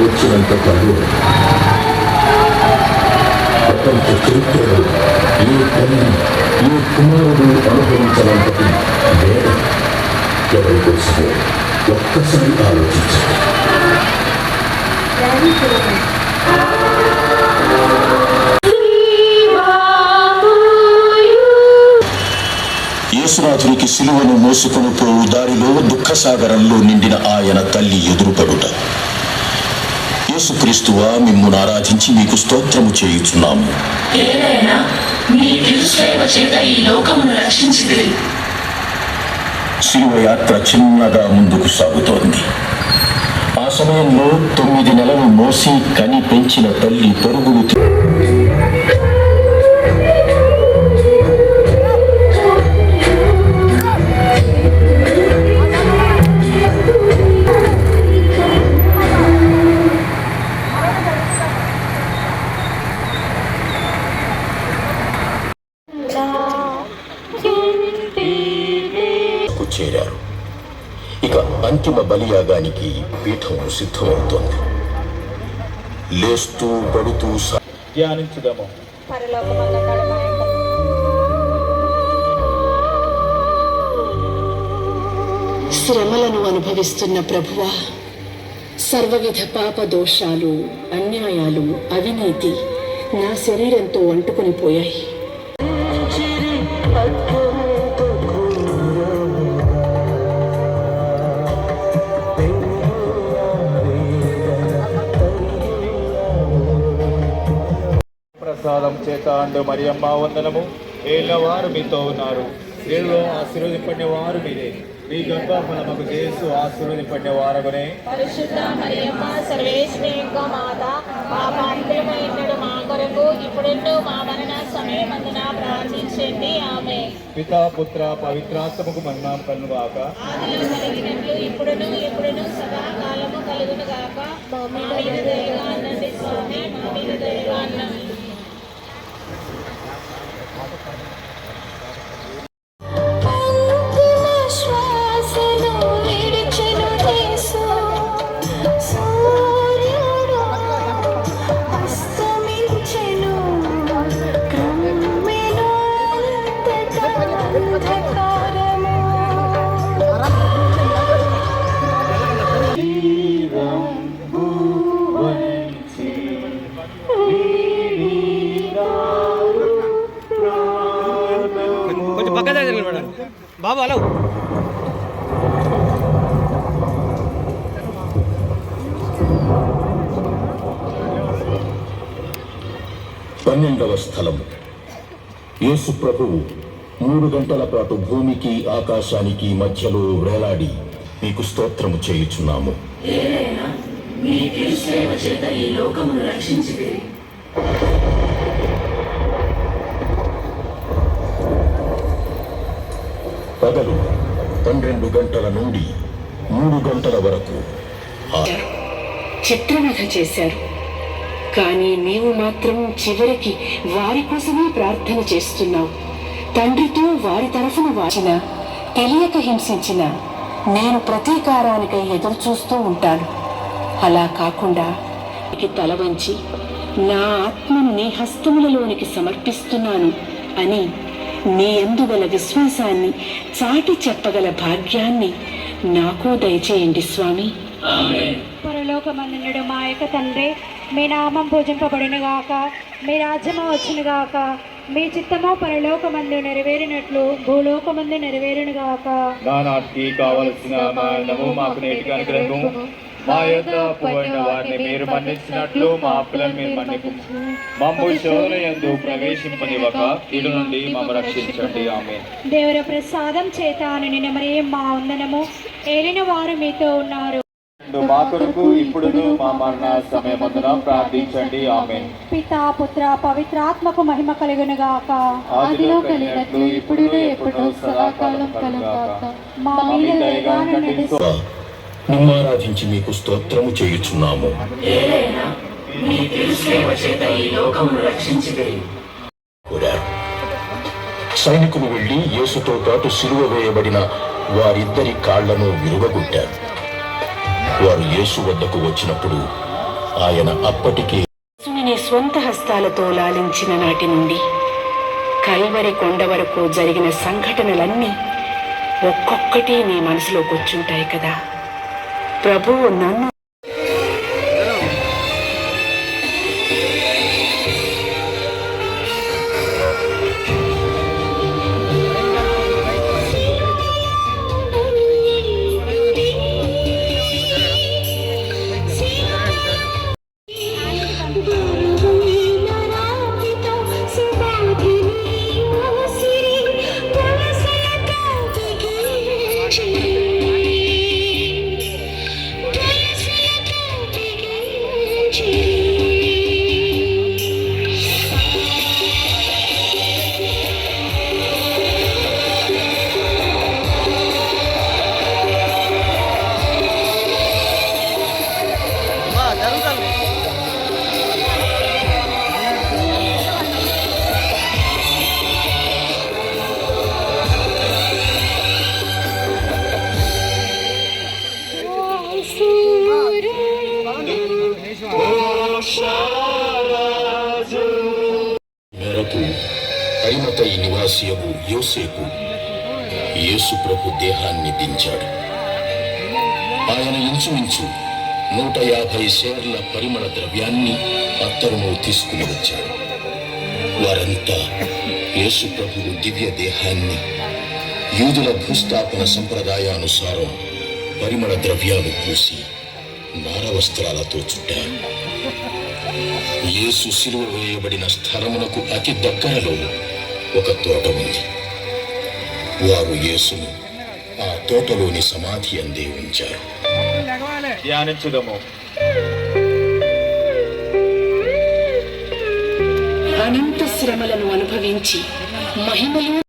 వచ్చినంత కళ్ళు ప్రపంచ చరిత్రలో ఏ తల్లి ఏ కుమారుడు అనుభవించనంతటి వేద ఎవరి కోసమో ఒక్కసారి ఆలోచించండి యేసురాజునికి సిలువను మోసుకొని పోవు దారిలో దుఃఖసాగరంలో నిండిన ఆయన తల్లి ఎదురుపడుట. యేసుక్రీస్తువా మిమ్మును ఆరాధించి మీకు స్తోత్రము చేయుచున్నాము. ఏదైనా మీ తిరుసేవ చేత ఈ లోకమును రక్షించింది శిలువ యాత్ర చిన్నగా ముందుకు సాగుతోంది. ఆ సమయంలో తొమ్మిది నెలలు మోసి కని పెంచిన తల్లి పరుగులు అంతిమ బలియాగానికి పీఠం సిద్ధమవుతోంది. లేస్తూ పడుతూ ధ్యానించుదాము. శ్రమలను అనుభవిస్తున్న ప్రభువా సర్వవిధ పాప దోషాలు అన్యాయాలు అవినీతి నా శరీరంతో అంటుకొని పోయాయి. ప్రసాదం చేత అండు మరియమ్మ వందనము. ఏళ్ళవారు మీతో ఉన్నారు. దేవుడు ఆశీర్వదింపడిన వారు మీరే. మీ గర్భఫలముకు చేసు ఆశీర్వదింపడిన వారగునే పరిశుద్ధ మరియమ్మ సర్వేశ్వరి యొక్క మాత మా మా కొరకు ఇప్పుడెన్నో మా మరణ సమయమందున ప్రార్థించండి. ఆమె పిత పుత్ర పవిత్రాత్మకు మహిమ కలుగాక ఆదిలో కలిగినట్లు ఇప్పుడును ఎప్పుడును సదాకాలము కలుగును గాక మా మీద దయగా అన్నండి స్వామి మా మీద దయగా అన్నండి బాబు హలో. పన్నెండవ స్థలము యేసు ప్రభువు మూడు గంటల పాటు భూమికి ఆకాశానికి మధ్యలో వేలాడి మీకు స్తోత్రము చేయుచున్నాము. ఏదైనా మీ తిరుసేవ చేత ఈ లోకమును రక్షించింది పగలు పన్నెండు గంటల నుండి మూడు గంటల వరకు. ఆ చిత్రవధ చేశారు. కానీ నీవు మాత్రం చివరికి వారి కోసమే ప్రార్థన చేస్తున్నావు తండ్రితో వారి తరఫున వాచిన తెలియక హింసించిన నేను ప్రతీకారానికై ఎదురు చూస్తూ ఉంటాను. అలా కాకుండా నీకు తల వంచి నా ఆత్మను నీ హస్తములలోనికి సమర్పిస్తున్నాను అని నీ అందుగల విశ్వాసాన్ని చాటి చెప్పగల భాగ్యాన్ని నాకు దయచేయండి స్వామి. పరలోకమందునుడు మా యొక్క తండ్రి మీ నామం పూజింపబడును గాక మీ రాజ్యము వచ్చును గాక మీ చిత్తము పరలోకమందు నెరవేరినట్లు భూలోకమందు నెరవేరును గాక నానాటికి కావలసిన మానము మాకు నేటికి అనుగ్రహము. మా యొక్క పోయిన వారిని మీరు మన్నించినట్లు మా అప్పులను మీరు మన్నిపు మమ్ము శోధన యందు ప్రవేశింపనివ్వక ఇటు నుండి మమ్మ రక్షించండి. ఆమె దేవర ప్రసాదం చేత నిన్న మరి మా వందనము. ఏలిన వారు మీతో ఉన్నారు. మా కొరకు ఇప్పుడును మా మరణ సమయమందున ప్రార్థించండి. ఆమె పిత పుత్ర పవిత్రాత్మకు మహిమ కలుగును గాక. ఆదిలో కలిగినట్లు ఇప్పుడు ఎప్పుడు సదాకాలం కలుగాక మా మీద నిమ్మారాధించి మీకు స్తోత్రము చేయుచున్నాము. సైనికులు వెళ్ళి యేసుతో పాటు సిలువ వేయబడిన వారిద్దరి కాళ్ళను విరువగొట్టారు. వారు యేసు వద్దకు వచ్చినప్పుడు ఆయన అప్పటికే యేసుని నీ స్వంత హస్తాలతో లాలించిన నాటి నుండి కల్వరి కొండ వరకు జరిగిన సంఘటనలన్నీ ఒక్కొక్కటి నీ మనసులోకి వచ్చుంటాయి కదా. ప్రభువు నన్ను Sura. మేరకు ఐమతై నివాసియగు యోసేపు యేసు ప్రభు దేహాన్ని దించాడు. ఆయన ఇంచుమించు నూట యాభై షేర్ల పరిమళ ద్రవ్యాన్ని అత్తరును తీసుకుని వచ్చాడు. వారంతా యేసు ప్రభువు దివ్య దేహాన్ని యూదుల భూస్థాపన సంప్రదాయానుసారం పరిమళ ద్రవ్యాలు పూసి నార వస్త్రాలతో చుట్టారు యేసు సిలువ వేయబడిన స్థలమునకు అతి దగ్గరలో ఒక తోట ఉంది వారు యేసును ఆ తోటలోని సమాధి అందే ఉంచారు. ధ్యానించుదము. అనంత శ్రమలను అనుభవించి మహిమలో